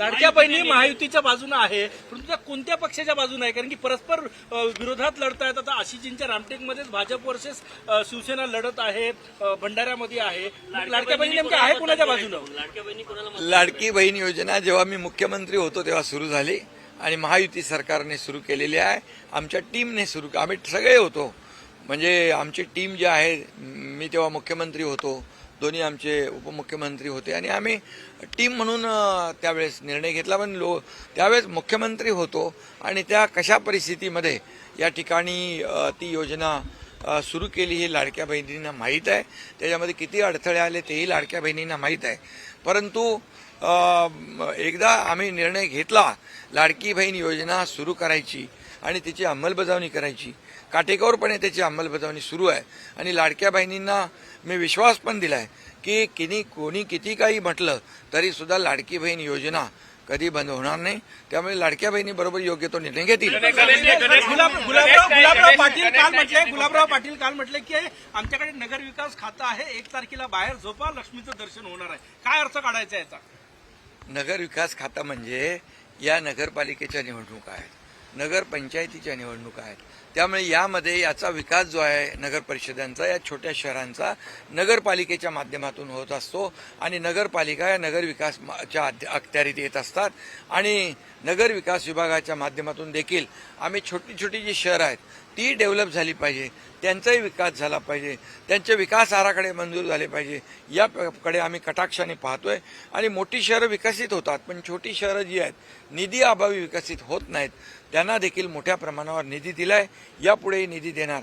लाडक्या बहिणी महायुतीच्या बाजूने आहे परंतु त्या कोणत्या पक्षाच्या बाजूने आहे? कारण की परस्पर विरोधात लढतायत. आता आशिजींच्या रामटेकमध्येच भाजप वर्सेस शिवसेना लढत आहे भंडाऱ्यामध्ये आहे. लाडक्या बहिणी नेमक्या आहे कोणाच्या बाजूनं? लाडकी बहीण योजना जेव्हा मी मुख्यमंत्री होतो तेव्हा सुरू झाली आणि महायुती सरकारने सुरू केलेली आहे. आमच्या टीमने सुरू आम्ही सगळे होतो. म्हणजे आमची टीम जी आहे मी तेव्हा मुख्यमंत्री होतो. दोन्ही आमचे उपमुख्यमंत्री होते. आणि आम्ही टीम म्हणून त्यावेळेस निर्णय घेतला पण लो त्यावेळेस मुख्यमंत्री होतो. आणि त्या कशा परिस्थितीमध्ये या ठिकाणी ती योजना सुरू केली ही लाडक्या बहिणींना माहीत आहे. त्याच्यामध्ये किती अडथळे आले तेही लाडक्या बहिणींना माहीत आहे. परंतु एकदा आम्ही निर्णय घेतला लाडकी बहीण योजना सुरू करायची आणि तिची अंमलबजावणी करायची. काटेकोरपणे त्याची अंमलबजावणी सुरू आहे. आणि लाडक्या बहिणींना मी विश्वास पण दिला आहे की किनी कोणी किती काही म्हटलं तरीसुद्धा लाडकी बहीण योजना कधी बंद होणार नाही. त्यामुळे लाडक्या बहिणीबरोबर योग्य तो निर्णय घेतील. गुलाब गुलाबराव गुलाबराव पाटील काल म्हटले गुलाबराव पाटील काल म्हटले की आमच्याकडे नगर विकास खातं आहे. एक तारखेला बाहेर झोपा लक्ष्मीचं दर्शन होणार आहे. काय अर्थ काढायचा याचा? नगर विकास खातं म्हणजे या नगरपालिकेच्या निवडणुका आहेत. नगरपंचायतीच्या निवडणुका आहेत. त्यामुळे यामध्ये याचा विकास जो आहे नगर परिषदांचा या छोट्या शहरांचा नगरपालिकेच्या माध्यमातून होत असतो आणि नगरपालिका या नगरविकास विकासच्या अखत्यारीत येत असतात. आणि नगर विकास विभागाच्या माध्यमातून देखील आम्ही छोटी छोटी जी शहरं आहेत ती डेव्हलप झाली पाहिजे त्यांचाही विकास झाला पाहिजे त्यांचे विकास आराखडे मंजूर झाले पाहिजे याकडे आम्ही कटाक्षाने पाहतोय. आणि मोठी शहरं विकसित होतात पण छोटी शहरं जी आहेत निधी अभावी विकसित होत नाहीत. त्यांना देखील मोठ्या प्रमाणावर निधी दिलाय यापुढेही निधी देणार.